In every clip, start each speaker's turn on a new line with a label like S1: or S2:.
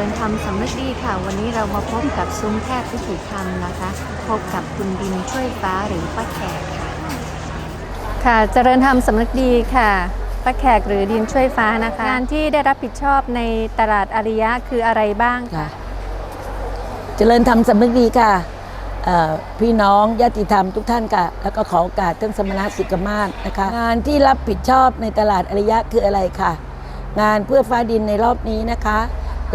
S1: ริญธรรมสำนึกดีค่ะ วันนี้เรามาพบกับซุ้มแพทย์พิถีธรรมนะคะ พบกับคุณดินช่วยฟ้าหรือป้าแขกค่ะ ค่ะเจริญธรรมสำนึกดีค่ะป้าแขกหรือดินช่วยฟ้านะคะ งานที่ได้รับผิดชอบในตลาดอาริยะคืออะไรบ้างคะ
S2: ค่ะเจริญธรรมสำนึกดีค่ะเอ่อพี่น้องญาติธรรมทุกท่านค่ะ แล้วก็ขอโอกาสท่านสมณะสิกมาศนะคะ งานที่รับผิดชอบในตลาดอริยะคืออะไรค่ะ งานเพื่อฟ้าดินในรอบนี้นะคะ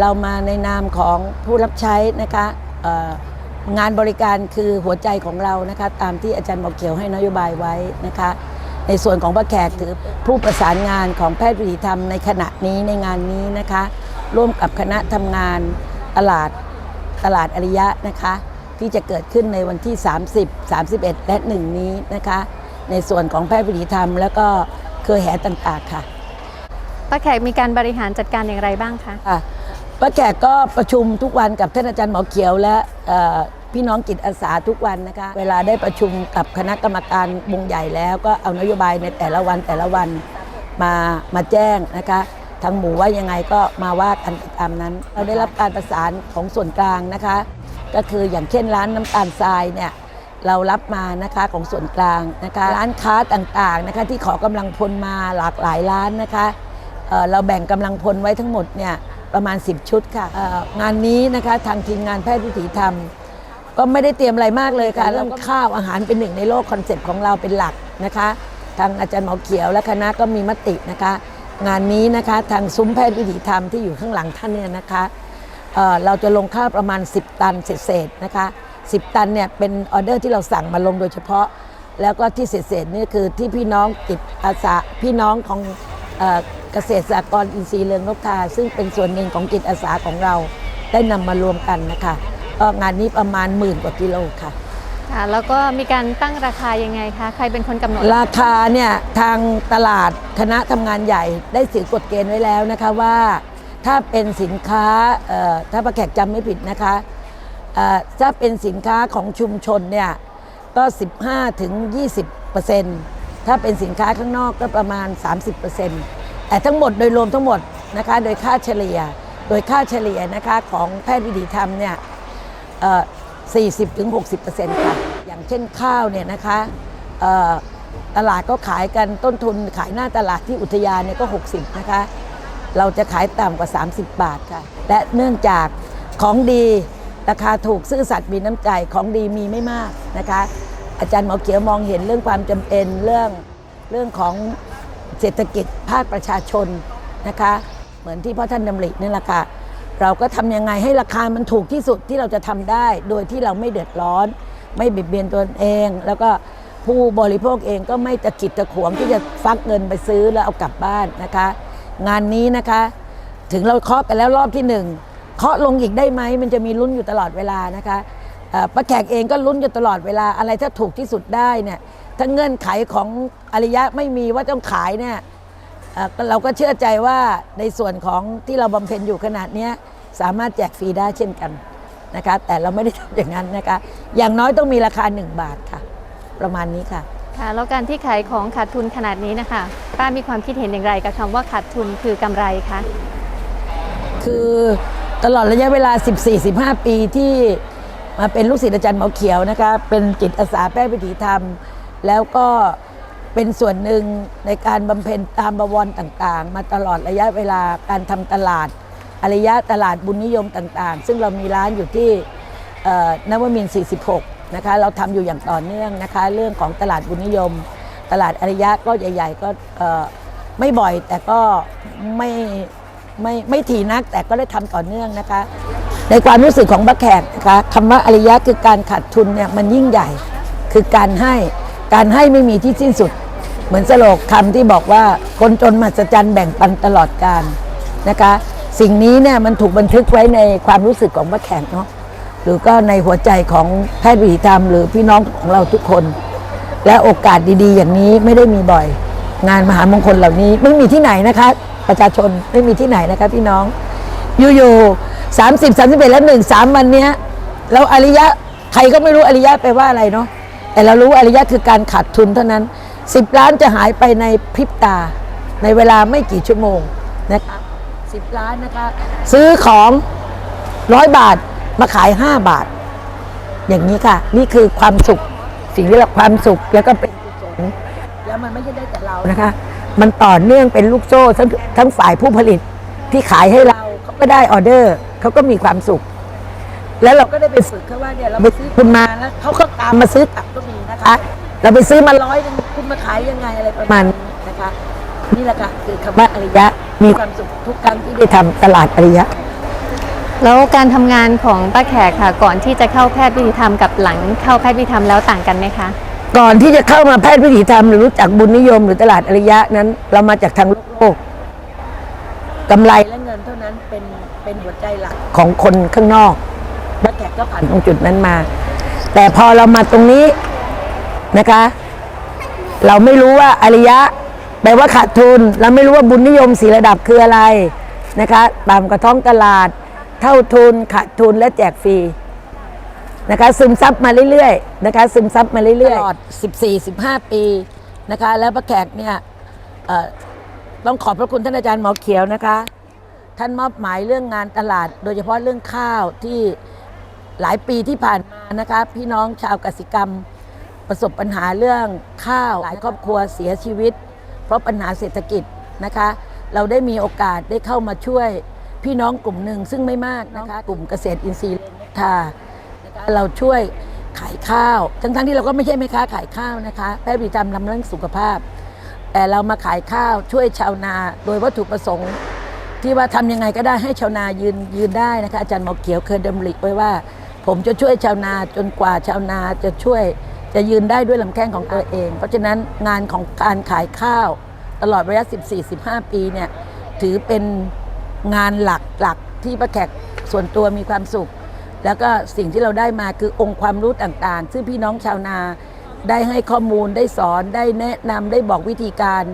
S2: เรามาในนามของผู้รับใช้นะคะเอ่องานบริการคือหัวใจของเรานะคะตามที่อาจารย์หมอเขียวให้นโยบายไว้นะคะในส่วนของพระแขกถือผู้ประสานงานของแพทย์วิถีธรรมในขณะนี้ในงานนี้นะคะ ร่วมกับคณะทำงานตลาดตลาดอริยะนะคะ ที่จะเกิดขึ้นในวันที่ 30 31 และ 1 นี้นะคะ ในส่วนของแพทย์วิถีธรรม แล้วก็เครือแห่ต่างๆค่ะ
S1: ป้าแขกมีการบริหารจัดการอย่างไรบ้างคะ
S2: ค่ะ ป้าแขกก็ประชุมทุกวันกับท่านอาจารย์หมอเขียวและพี่น้องจิตอาสาทุกวันนะคะ เวลาได้ประชุมกับคณะกรรมการวงใหญ่แล้ว ก็เอานโยบายในแต่ละวันแต่ละวันมามาแจ้งนะคะทางหมู่ว่ายังไงก็มาว่ากันตามนั้น เราได้รับการประสานของส่วนกลางนะคะ ก็คืออย่างเช่นร้านน้ำตาลทรายเนี่ยเรารับมานะคะของส่วนกลางนะคะร้านค้าต่างๆนะคะที่ขอกำลังพลมาหลากหลายร้านนะคะเเราแบ่งกำลังพลไว้ทั้งหมดเนี่ย ประมาณ 10 ชุดค่ะเอ่องานนี้นะคะทางทีมงานแพทย์วิถีธรรม ก็ไม่ได้เตรียมอะไรมากเลยค่ะเรื่องข้าวอาหารเป็นหนึ่งในโลกคอนเซ็ปต์ของเราเป็นหลักนะคะ ทางอาจารย์หมอเขียวและคณะก็มีมตินะคะ งานนี้นะคะทางซุ้มแพทย์วิถีธรรมที่อยู่ข้างหลังท่านเนี่ยนะคะเอ่อเราจะลงข้าวประมาณ 10 ตันเศษๆนะคะ 10 ตันเนี่ยเป็นออเดอร์ที่เราสั่งมาลงโดยเฉพาะ แล้วก็ที่เศษๆนี่คือที่พี่น้องจิตอาสาพี่น้องของเอ่อเกษตรสหกรณ์อินทรีย์เรืองนกทา ซึ่งเป็นส่วนหนึ่งของจิตอาสาของเราได้นำมารวมกันนะคะก็งานนี้ประมาณหมื่นกว่ากิโลค่ะ
S1: ค่ะ แล้วก็มีการตั้งราคายังไงคะ ใครเป็นคนกำหนด
S2: ราคาเนี่ยทางตลาดคณะทำงานใหญ่ได้สื่อกฎเกณฑ์ไว้แล้วนะคะว่า ถ้าเป็นสินค้าเอ่อถ้าประแขกจำไม่ผิดนะคะเอ่อถ้าเป็นสินค้าของชุมชนเนี่ยก็ 15ถึง20 ถ้าเป็นสินค้าข้างนอกก็ประมาณ 30 แต่ทั้งหมดโดยรวมทั้งหมดนะคะโดยค่าเฉลี่ยโดยค่าเฉลี่ยนะคะของแพทย์วิถีธรรมเนี่ยเอ่อ40ถึง60ค่ะ อย่างเช่นข้าวเนี่ยนะคะตลาดก็ขายกันต้นทุนขายหน้าตลาดที่อุทยานเนี่ยก็ 60 นะคะ เราจะขายต่ำกว่า 30 บาทค่ะ และเนื่องจากของดีราคาถูกซื่อสัตย์มีน้ำใจของดีมีไม่มากนะคะ อาจารย์หมอเขียวมองเห็นเรื่องความจำเป็นเรื่องเรื่องของ เศรษฐกิจภาคประชาชนนะคะ เหมือนที่พ่อท่านดำรินี่แหละค่ะเราก็ทำยังไงให้ราคามันถูกที่สุดที่เราจะทำได้ โดยที่เราไม่เดือดร้อน ไม่เบียดเบียนตนเอง แล้วก็ผู้บริโภคเองก็ไม่ตะกิดตะขวงที่จะฟักเงินไปซื้อแล้วเอากลับบ้านนะคะ งานนี้นะคะ ถึงเราเคาะไปแล้วรอบที่หนึ่งเคาะลงอีกได้ไหมมันจะมีลุ้นอยู่ตลอดเวลานะคะป้าแขกเองก็ลุ้นอยู่ตลอดเวลาอะไรถ้าถูกที่สุดได้เนี่ย ถ้าเงื่อนไขของอริยะไม่มีว่าต้องขายเนี่ยเอ่อก็เราก็เชื่อใจว่าในส่วนของที่เราบำเพ็ญอยู่ขนาดเนี้ยสามารถแจกฟรีได้เช่นกันนะคะแต่เราไม่ได้ทำอย่างนั้นนะคะอย่างน้อยต้องมีราคา 1 บาทค่ะ ประมาณนี้ค่ะ
S1: ค่ะแล้วการที่ขายของขาดทุนขนาดนี้นะคะป้ามีความคิดเห็นอย่างไรกับคำว่าขาดทุนคือกำไรคะ
S2: คือตลอดระยะเวลา 14-15 ปีที่มาเป็นลูกศิษย์อาจารย์หมอเขียวนะคะเป็นจิตอาสาแพทย์วิถีธรรม แล้วก็เป็นส่วนหนึ่งในการบำเพ็ญตามบวรต่างๆ มาตลอดระยะเวลาการทำตลาดอริยะตลาดบุญนิยมต่างๆ ซึ่งเรามีร้านอยู่ที่นวมิน 46 นะคะ เราทำอยู่อย่างต่อเนื่องนะคะ เรื่องของตลาดบุญนิยม ตลาดอริยะก็ใหญ่ ๆ ก็ไม่บ่อยแต่ก็ไม่ไม่ไม่ถี่นักแต่ก็ได้ทำต่อเนื่องนะคะ ในความรู้สึกของบักแขกนะคะคำว่าอริยะคือการขาดทุนเนี่ยมันยิ่งใหญ่คือการให้ การให้ไม่มีที่สิ้นสุด เหมือนสโลกคำที่บอกว่าคนจนมหัศจรรย์แบ่งปันตลอดการนะคะ สิ่งนี้เนี่ยมันถูกบันทึกไว้ในความรู้สึกของบักแขกเนาะหรือก็ในหัวใจของแพทย์วิถีธรรมหรือพี่น้องของเราทุกคน และโอกาสดีๆ อย่างนี้ไม่ได้มีบ่อย งานมหามงคลเหล่านี้ไม่มีที่ไหนนะคะ ประชาชนไม่มีที่ไหนนะคะพี่น้องอยู่ๆสามสิบสามสิบเอ็ดแล้วหนึ่งสามวันเนี้ยเราอริยะใครก็ไม่รู้อริยะแปลว่าอะไรเนาะ แต่เรารู้อริยะคือการขาดทุนเท่านั้นสิบล้านจะหายไปในพริบตา ในเวลาไม่กี่ชั่วโมงนะคะสิบล้านนะคะ ซื้อของร้อยบาทมาขาย 5 บาท อย่างนี้ค่ะ นี่คือความสุขสิ่งที่เราความสุขแล้วก็เป็นกุศลแล้วมันไม่ใช่ได้แต่เรานะคะ มันต่อเนื่องเป็นลูกโซ่ทั้งทั้งฝ่ายผู้ผลิตที่ขายให้เราเขาก็ได้ออเดอร์เขาก็มีความสุข แล้วเราก็ได้ไปฝึกเขาว่าเนี่ยเราไปซื้อคุณมาแล้วเขาก็ตามมาซื้อกลับก็มีนะคะ เราไปซื้อมาร้อยหนึงคุณมาขายยังไงอะไรประมาณนี้นะคะ นี่แหละค่ะคือคำว่าอริยะมีความสุขทุกครั้งที่ได้ทำตลาดอริยะ
S1: แล้วการทำงานของป้าแขกค่ะ ก่อนที่จะเข้าแพทย์วิถีธรรมกับหลังเข้าแพทย์วิถีธรรมแล้วต่างกันไหมคะ
S2: ก่อนที่จะเข้ามาแพทย์วิถีธรรมหรือรู้จักบุญนิยมหรือตลาดอริยะนั้น เรามาจากทางโลกโลกกำไรและเงินเท่านั้นเป็นเป็นหัวใจหลักของคนข้างนอก ป้าแขกก็ผ่านตรงจุดนั้นมา แต่พอเรามาตรงนี้นะคะ เราไม่รู้ว่าอริยะแปลว่าขาดทุน เราไม่รู้ว่าบุญนิยมสีระดับคืออะไรนะคะต่ำกว่าท้องตลาด เท่าทุนขาดทุนและแจกฟรีนะคะซึมซับมาเรื่อยๆนะคะซึมซับมาเรื่อยๆตลอด 14-15 ปีนะคะแล้วป้าแขกเนี่ยต้องขอบพระคุณท่านอาจารย์หมอเขียวนะคะ ท่านมอบหมายเรื่องงานตลาด โดยเฉพาะเรื่องข้าวที่ หลายปีที่ผ่านมานะคะพี่น้องชาวกสิกรรม ประสบปัญหาเรื่องข้าวหลายครอบครัวเสียชีวิต เพราะปัญหาเศรษฐกิจนะคะ เราได้มีโอกาสได้เข้ามาช่วยพี่น้องกลุ่มหนึ่งซึ่งไม่มากนะคะกลุ่มเกษตรอินทรีย์ทานะคะเราช่วยขายข้าว ทั้งๆที่เราก็ไม่ใช่แม่ค้าขายข้าวนะคะแพทย์วิจารณ์ทำเรื่องสุขภาพ แต่เรามาขายข้าวช่วยชาวนา โดยวัตถุประสงค์ ที่ว่าทำยังไงก็ได้ให้ชาวนายืนยืนได้นะคะอาจารย์หมอเขียวเคยดำริไว้ว่า ผมจะช่วยชาวนาจนกว่าชาวนาจะช่วยจะยืนได้ด้วยลำแข้งของตัวเอง เพราะฉะนั้นงานของการขายข้าว ตลอดระยะ 14-15 ปีเนี่ยถือเป็นงานหลักหลักที่ประแขกส่วนตัวมีความสุข แล้วก็สิ่งที่เราได้มาคือองค์ความรู้ต่างๆ ซึ่งพี่น้องชาวนาได้ให้ข้อมูลได้สอนได้แนะนำได้บอกวิธีการ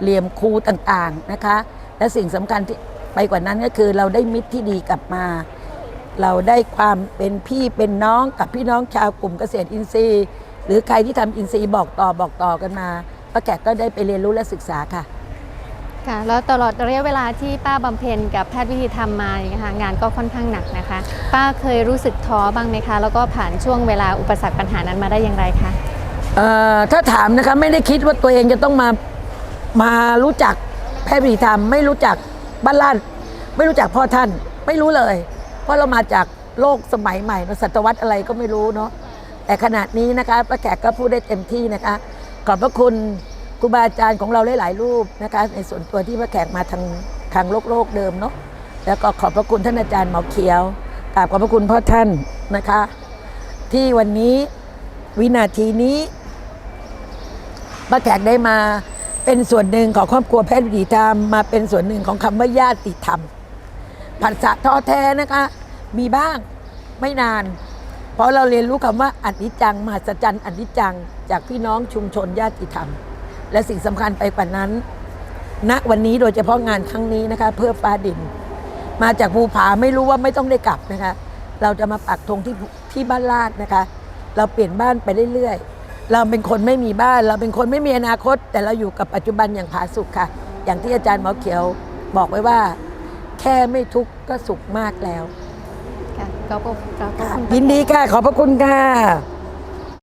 S2: เหลี่ยมครูต่างๆนะคะ และสิ่งสำคัญที่ไปกว่านั้นก็คือเราได้มิตรที่ดีกลับมา เราได้ความเป็นพี่เป็นน้องกับพี่น้องชาวกลุ่มเกษตรอินทรีย์ หรือใครที่ทำอินทรีย์บอกต่อบอกต่อกันมาป้าแขกก็ได้ไปเรียนรู้และศึกษาค่ะ
S1: ค่ะ แล้วตลอดระยะเวลาที่ป้าบำเพ็ญกับแพทย์วิถีธรรมมาอย่างเงี้ยค่ะงานก็ค่อนข้างหนักนะคะ ป้าเคยรู้สึกท้อบ้างไหมคะ แล้วก็ผ่านช่วงเวลาอุปสรรคปัญหานั้นมาได้อย่างไรคะ
S2: เอ่อถ้าถามนะคะไม่ได้คิดว่าตัวเองจะต้องมามารู้จักแพทย์ปฏิธรรมไม่รู้จักบ้านลาดไม่รู้จักพ่อท่านไม่รู้เลย เพราะเรามาจากโลกสมัยใหม่ศตวรรษอะไรก็ไม่รู้เนาะแต่ขณะนี้นะคะป้าแขกก็พูดได้เต็มที่นะคะ ขอบพระคุณครูบาอาจารย์ของเราหลาย ๆ รูปนะคะ ในส่วนตัวที่ป้าแขกมาทางทางโลกโลกเดิมเนาะแล้วก็ขอบพระคุณท่านอาจารย์หมอเขียวกราบขอบพระคุณพ่อท่านนะคะ ที่วันนี้วินาทีนี้ป้าแขกได้มาเป็นส่วนหนึ่งของครอบครัวแพทย์วิถีธรรมมาเป็นส่วนหนึ่งของคำว่าญาติธรรม ผัสสะท้อแท้นะคะ มีบ้างไม่นาน เพราะเราเรียนรู้คำว่าอนิจจังมหัศจรรย์อนิจจัง จากพี่น้องชุมชนญาติธรรม และสิ่งสำคัญไปกว่านั้นณวันนี้โดยเฉพาะงานครั้งนี้นะคะ เพื่อฟ้าดิน มาจากภูผาไม่รู้ว่าไม่ต้องได้กลับนะคะ เราจะมาปักธงที่ที่บ้านลาดนะคะ เราเปลี่ยนบ้านไปเรื่อยๆเราเป็นคนไม่มีบ้าน เราเป็นคนไม่มีอนาคต แต่เราอยู่กับปัจจุบันอย่างผาสุกค่ะ อย่างที่อาจารย์หมอเขียวบอกไว้ว่า ค่ไม่ทุกข์ก็สุขมากแล้ว
S1: ค่ะก็ขอบคุณ
S2: ยินดีค่ะ ขอบพระคุณค่ะ